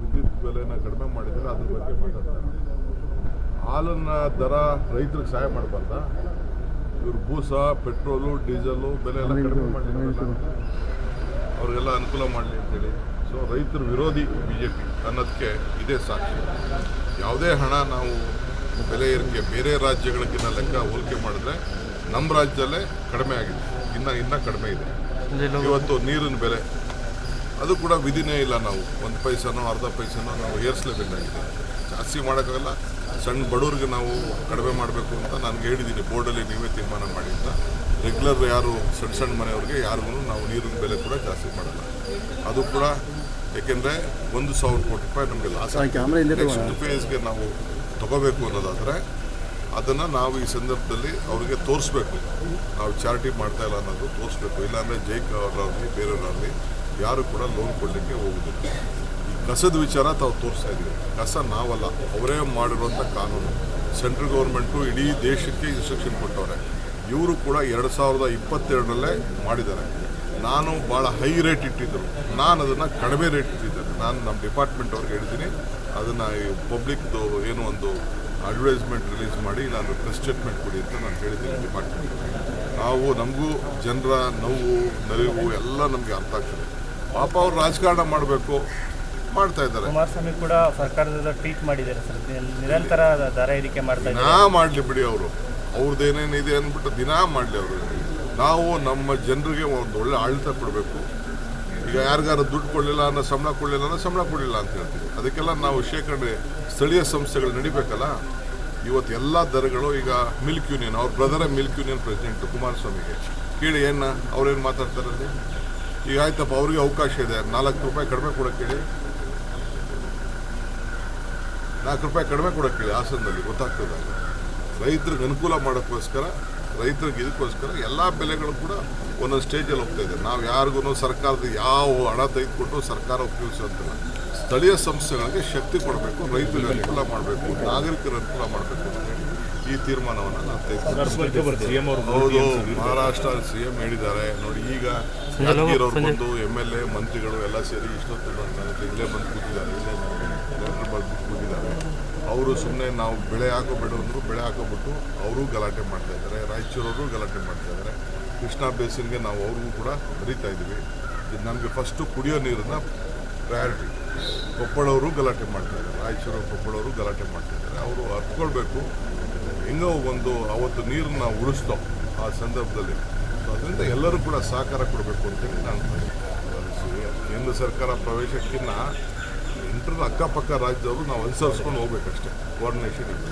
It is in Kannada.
ವಿದ್ಯುತ್ ಬೆಲೆನ ಕಡಿಮೆ ಮಾಡಿದರೆ ಅದ್ರ ಬಗ್ಗೆ ಮಾತಾಡ್ತಾರೆ. ಹಾಲನ್ನು ದರ ರೈತರಿಗೆ ಸಹಾಯ ಮಾಡಬಾರ್ದ? ಇವರು ಬೂಸ ಪೆಟ್ರೋಲು ಡೀಸೆಲು ಬೆಲೆ ಎಲ್ಲ ಕಡಿಮೆ ಮಾಡಿದ್ರಲ್ಲ ಅವ್ರಿಗೆಲ್ಲ ಅನುಕೂಲ ಮಾಡಲಿ ಅಂತೇಳಿ. ಸೊ ರೈತರ ವಿರೋಧಿ ಬಿ ಜೆ ಪಿ ಅನ್ನೋದಕ್ಕೆ ಇದೇ ಸಾಕ್ಷಿ. ಯಾವುದೇ ಹಣ ನಾವು ಬೆಲೆ ಏರಿಕೆ ಬೇರೆ ರಾಜ್ಯಗಳಿಗಿನ್ನ ಲೆಕ್ಕ ಹೋಲಿಕೆ ಮಾಡಿದ್ರೆ ನಮ್ಮ ರಾಜ್ಯದಲ್ಲೇ ಕಡಿಮೆ ಆಗಿದೆ. ಇನ್ನೂ ಇನ್ನೂ ಕಡಿಮೆ ಇದೆ. ಇವತ್ತು ನೀರಿನ ಬೆಲೆ ಅದು ಕೂಡ ವಿಧಿನೇ ಇಲ್ಲ ನಾವು. ಒಂದು ಪೈಸನೋ ಅರ್ಧ ಪೈಸನೋ ನಾವು ಏರಿಸಲೇಬೇಕಾಗಿದೆ ಜಾಸ್ತಿ ಮಾಡೋಕ್ಕಾಗಲ್ಲ. ಸಣ್ಣ ಬಡವ್ರಿಗೆ ನಾವು ಕಡಿಮೆ ಮಾಡಬೇಕು ಅಂತ ನನಗೆ ಹೇಳಿದ್ದೀನಿ. ಬೋರ್ಡಲ್ಲಿ ನೀವೇ ತೀರ್ಮಾನ ಮಾಡಿ ಅಂತ. ರೆಗ್ಯುಲರ್ ಯಾರು ಸಣ್ಣ ಸಣ್ಣ ಮನೆಯವ್ರಿಗೆ ಯಾರಿಗೂ ನಾವು ನೀರಿನ ಬೆಲೆ ಕೂಡ ಜಾಸ್ತಿ ಮಾಡಲ್ಲ. ಅದು ಕೂಡ ಏಕೆಂದರೆ ಒಂದು ಸಾವಿರ ಕೋಟಿ ರೂಪಾಯಿ ನಮಗೆ ಲಾಸ್ ನೆಕ್ಸ್ಟ್ ಫೇಸ್ಗೆ ನಾವು ತಗೋಬೇಕು ಅನ್ನೋದಾದರೆ ಅದನ್ನು ನಾವು ಈ ಸಂದರ್ಭದಲ್ಲಿ ಅವರಿಗೆ ತೋರಿಸ್ಬೇಕು. ನಾವು ಚಾರಿಟಿ ಮಾಡ್ತಾ ಇಲ್ಲ ಅನ್ನೋದು ತೋರಿಸ್ಬೇಕು. ಇಲ್ಲಾಂದರೆ ಜೈಕ್ ಅವರಾಗಲಿ ಬೇರೆಯವರಾಗಲಿ ಯಾರು ಕೂಡ ಲೋನ್ ಕೊಡಲಿಕ್ಕೆ ಹೋಗುದಿಲ್ಲ. ಈ ಕಸದ ವಿಚಾರ ತಾವು ತೋರಿಸ್ತಾ ಇದ್ದೀವಿ. ಕಸ ನಾವಲ್ಲ, ಅವರೇ ಮಾಡಿರುವಂಥ ಕಾನೂನು. ಸೆಂಟ್ರಲ್ ಗೌರ್ಮೆಂಟು ಇಡೀ ದೇಶಕ್ಕೆ ಇನ್ಸ್ಟ್ರಕ್ಷನ್ ಕೊಟ್ಟವ್ರೆ. ಇವರು ಕೂಡ ಎರಡು ಸಾವಿರದ ಇಪ್ಪತ್ತೆರಡರಲ್ಲೇ ಮಾಡಿದ್ದಾರೆ. ನಾನು ಭಾಳ ಹೈ ರೇಟ್ ಇಟ್ಟಿದ್ದರು. ನಾನು ಅದನ್ನು ಕಡಿಮೆ ರೇಟ್ ಇಟ್ಟಿದ್ದೇನೆ ನಾನು ನಮ್ಮ ಡಿಪಾರ್ಟ್ಮೆಂಟ್ ಅವ್ರಿಗೆ ಹೇಳಿದ್ದೀನಿ ಅದನ್ನು ಪಬ್ಲಿಕ್ದು ಏನು ಒಂದು ಅಡ್ವರ್ಟೈಸ್ಮೆಂಟ್ ರಿಲೀಸ್ ಮಾಡಿ ನಾನು ಪ್ರೆಸ್ ಸ್ಟೇಟ್ಮೆಂಟ್ ಕೊಡಿ ಅಂತ ನಾನು ಹೇಳಿದ್ದೀನಿ ಡಿಪಾರ್ಟ್ಮೆಂಟ್ ನಾವು ನಮಗೂ ಜನರ ನೋವು ನಲಿವು ಎಲ್ಲ ನಮಗೆ ಅರ್ಥ ಆಗ್ತದೆ. ಪಾಪ ಅವ್ರು ರಾಜಕಾರಣ ಮಾಡಬೇಕು ಮಾಡ್ತಾ ಇದ್ದಾರೆ. ಕುಮಾರಸ್ವಾಮಿ ಕೂಡ ಸರ್ಕಾರದ ಟ್ವೀಟ್ ಮಾಡಿದ್ದಾರೆ ಸರ್. ನಿರಂತರ ದರ ಏರಿಕೆ ಮಾಡ್ತಾ ದಿನಾ ಇದ್ದಾರೆ ಮಾಡಲಿ ಬಿಡಿ ಅವರು. ಅವ್ರದ್ದು ಏನೇನಿದೆ ಅಂದ್ಬಿಟ್ಟು ದಿನಾ ಮಾಡಲಿ ಅವರು. ನಾವು ನಮ್ಮ ಜನರಿಗೆ ಒಂದು ಒಳ್ಳೆ ಆಡಳಿತ ಕೊಡಬೇಕು. ಈಗ ಯಾರಿಗಾರು ದುಡ್ಡು ಕೊಡಲಿಲ್ಲ ಅನ್ನೋ ಸಂಬಳ ಕೊಡಲಿಲ್ಲ ಅನ್ನೋ ಸಂಬಳ ಕೊಡಲಿಲ್ಲ ಅಂತ ಹೇಳ್ತೀವಿ. ಅದಕ್ಕೆಲ್ಲ ನಾವು ಶೇಖರಣೆ ಸ್ಥಳೀಯ ಸಂಸ್ಥೆಗಳು ನಡಿಬೇಕಲ್ಲ? ಇವತ್ತು ಎಲ್ಲ ದರಗಳು ಈಗ ಮಿಲ್ಕ್ ಯೂನಿಯನ್, ಅವ್ರ ಬ್ರದರ ಮಿಲ್ಕ್ ಯೂನಿಯನ್ ಪ್ರೆಸಿಡೆಂಟ್ ಕುಮಾರಸ್ವಾಮಿಗೆ. ಕೇಳಿ ಏನ, ಅವ್ರೇನು ಮಾತಾಡ್ತಾರಲ್ಲಿ ಈಗ ಆಯ್ತಪ್ಪ, ಅವ್ರಿಗೆ ಅವಕಾಶ ಇದೆ. ನಾಲ್ಕು ರೂಪಾಯಿ ಕಡಿಮೆ ಕೊಡೋಕ್ಕೆ ಹೇಳಿ ನಾಲ್ಕು ರೂಪಾಯಿ ಕಡಿಮೆ ಕೊಡೋಕ್ಕೆ ಹೇಳಿ ಹಾಸನದಲ್ಲಿ, ಗೊತ್ತಾಗ್ತದೆ ರೈತರಿಗೆ ಅನುಕೂಲ ಮಾಡೋಕ್ಕೋಸ್ಕರ ರೈತರಿಗೆ ಇದಕ್ಕೋಸ್ಕರ ಎಲ್ಲ ಬೆಲೆಗಳು ಕೂಡ ಒಂದೊಂದು ಸ್ಟೇಜಲ್ಲಿ ಹೋಗ್ತಾ ಇದೆ. ನಾವು ಯಾರಿಗೂ ಸರ್ಕಾರದ ಯಾವ ಹಣ ತೆಗೆದುಕೊಟ್ಟು ಸರ್ಕಾರ ಉಪಯೋಗಿಸುವಂತಿಲ್ಲ. ಸ್ಥಳೀಯ ಸಂಸ್ಥೆಗಳಿಗೆ ಶಕ್ತಿ ಕೊಡಬೇಕು, ರೈತರಿಗೆ ಅನುಕೂಲ ಮಾಡಬೇಕು ನಾಗರಿಕರ ಅನುಕೂಲ ಮಾಡಬೇಕು. ಈ ತೀರ್ಮಾನವನ್ನು ನಾವು ತೆಗೆದುಕೊಂಡಿದ್ದೀವಿ ಹೌದು ಮಹಾರಾಷ್ಟ್ರ ಸಿ ಎಂ ಹೇಳಿದ್ದಾರೆ. ನೋಡಿ ಈಗ ಬಂದು ಎಂ ಎಲ್ ಎ ಮಂತ್ರಿಗಳು ಎಲ್ಲ ಸೇರಿ ಇಷ್ಟೊತ್ತು ಬಂದು ಇಲ್ಲೇ ಬಂದು ಕೂತಿದ್ದಾರೆ. ಇಲ್ಲೇ ಲೆಟ್ರ್ ಬಂದು ಕೂತಿದ್ದಾರೆ. ಅವರು ಸುಮ್ಮನೆ ನಾವು ಬೆಳೆ ಹಾಕೋಬೇಡ ಅಂದರು ಬೆಳೆ ಹಾಕೋಬಿಟ್ಟು ಅವರು ಗಲಾಟೆ ಮಾಡ್ತಾ ಇದ್ದಾರೆ. ರಾಯಚೂರವರು ಗಲಾಟೆ ಮಾಡ್ತಾ ಇದ್ದಾರೆ. ಕೃಷ್ಣಾ ಬೇಸಿನ್ಗೆ ನಾವು ಅವ್ರಿಗೂ ಕೂಡ ಬರೀತಾ ಇದ್ದೀವಿ. ಇದು ನಮಗೆ ಫಸ್ಟು ಕುಡಿಯೋ ನೀರನ್ನ ಪ್ರಯಾರಿಟಿ ಕೊಪ್ಪಳವರು ಗಲಾಟೆ ಮಾಡ್ತಾ ಇದ್ದಾರೆ. ರಾಯಚೂರು ಕೊಪ್ಪಳವರು ಗಲಾಟೆ ಮಾಡ್ತಾ ಇದ್ದಾರೆ. ಅವರು ಅರ್ತ್ಕೊಳ್ಬೇಕು ಹೆಂಗೋ ಒಂದು ಅವತ್ತು ನೀರನ್ನ ಉಳಿಸ್ತೋ ಆ ಸಂದರ್ಭದಲ್ಲಿ. ಸೊ ಅದರಿಂದ ಎಲ್ಲರೂ ಕೂಡ ಸಹಕಾರ ಕೊಡಬೇಕು ಅಂತೇಳಿ ನಾನು ಕೇಂದ್ರ ಸರ್ಕಾರ ಪ್ರವೇಶಕ್ಕಿಂತ ಇಂಟರ್ ಅಕ್ಕಪಕ್ಕ ರಾಜ್ಯದವರು ನಾವು ಅನುಸರಿಸ್ಕೊಂಡು ಹೋಗ್ಬೇಕಷ್ಟೇ. ಕೋಆರ್ಡಿನೇಷನ್ ಇದೆ